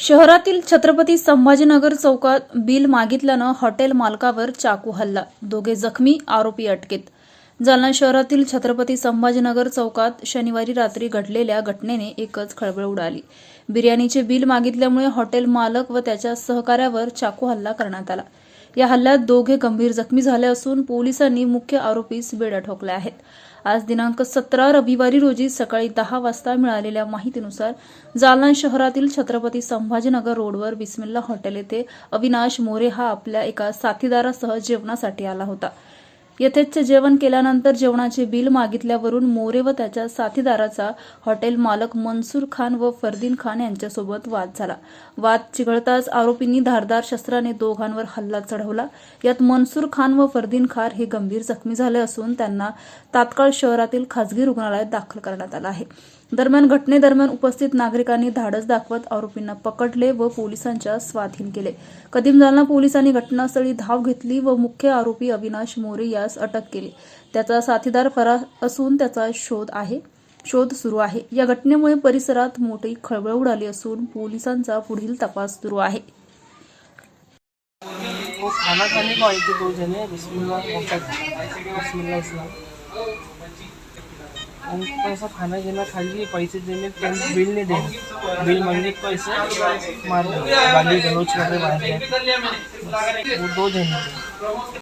शहरातील छत्रपती संभाजीनगर चौकात bill मागितल्यानं hotel मालकावर चाकू हल्ला. दोघे जखमी आरोपी अटकेत. जालना शहरातील छत्रपती संभाजीनगर चौकात शनिवारी रात्री घडलेल्या घटनेने एकच खळबळ उडाली. बिर्याणीचे बिल मागितल्यामुळे हॉटेल मालक व त्याच्या सहकाऱ्यावर चाकू हल्ला करण्यात आला. या हल्ल्यात दोघे गंभीर जखमी झाले असून पोलिसांनी मुख्य आरोपीस बेड्या ठोकल्या आहेत. आज दिनांक सतरा रविवारी रोजी सकाळी दहा वाजता मिळालेल्या माहितीनुसार जालना शहरातील छत्रपती संभाजीनगर रोडवर बिस्मिल्ला हॉटेल येथे अविनाश मोरे हा आपल्या एका साथीदारासह जेवणासाठी आला होता. यथेच्छ जेवण केल्यानंतर जेवणाचे बिल मागितल्यावरून मोरे व त्याच्या साथीदाराचा हॉटेल मालक मनसूर खान व फरदीन खान यांच्यासोबत वाद झाला. वाद चिघळताच आरोपींनी धारदार शस्त्राने दोघांवर हल्ला चढवला. यात मनसूर खान व फरदीन खान हे गंभीर जखमी झाले असून त्यांना तात्काळ शहरातील खासगी रुग्णालयात दाखल करण्यात आलं आहे. दरम्यान घटनेदरम्यान उपस्थित नागरिकांनी धाडस दाखवत आरोपींना पकडले व पोलिसांच्या स्वाधीन केले. कदीम जालना पोलिसांनी घटनास्थळी धाव घेतली व मुख्य आरोपी अविनाश मोरे यास अटक केली. त्याचा साथीदार फरार असून त्याचा शोध आहे शोध सुरू आहे. या घटनेमुळे परिसरात मोठी खळबळ उडाली असून पोलिसांचा पुढील तपास सुरू आहे. खाना खाने को आई थी दो जने बिस्मिल्लाह मोहम्मद बिस्मिल्लाह इस्लाम। पैसा खाना घेणं खाल्ली पैसे देणे पर बिल नाही देना। बिल म्हणजे पैसे मारले मार गलोच वगैरे बाहेर तो देणे वो दो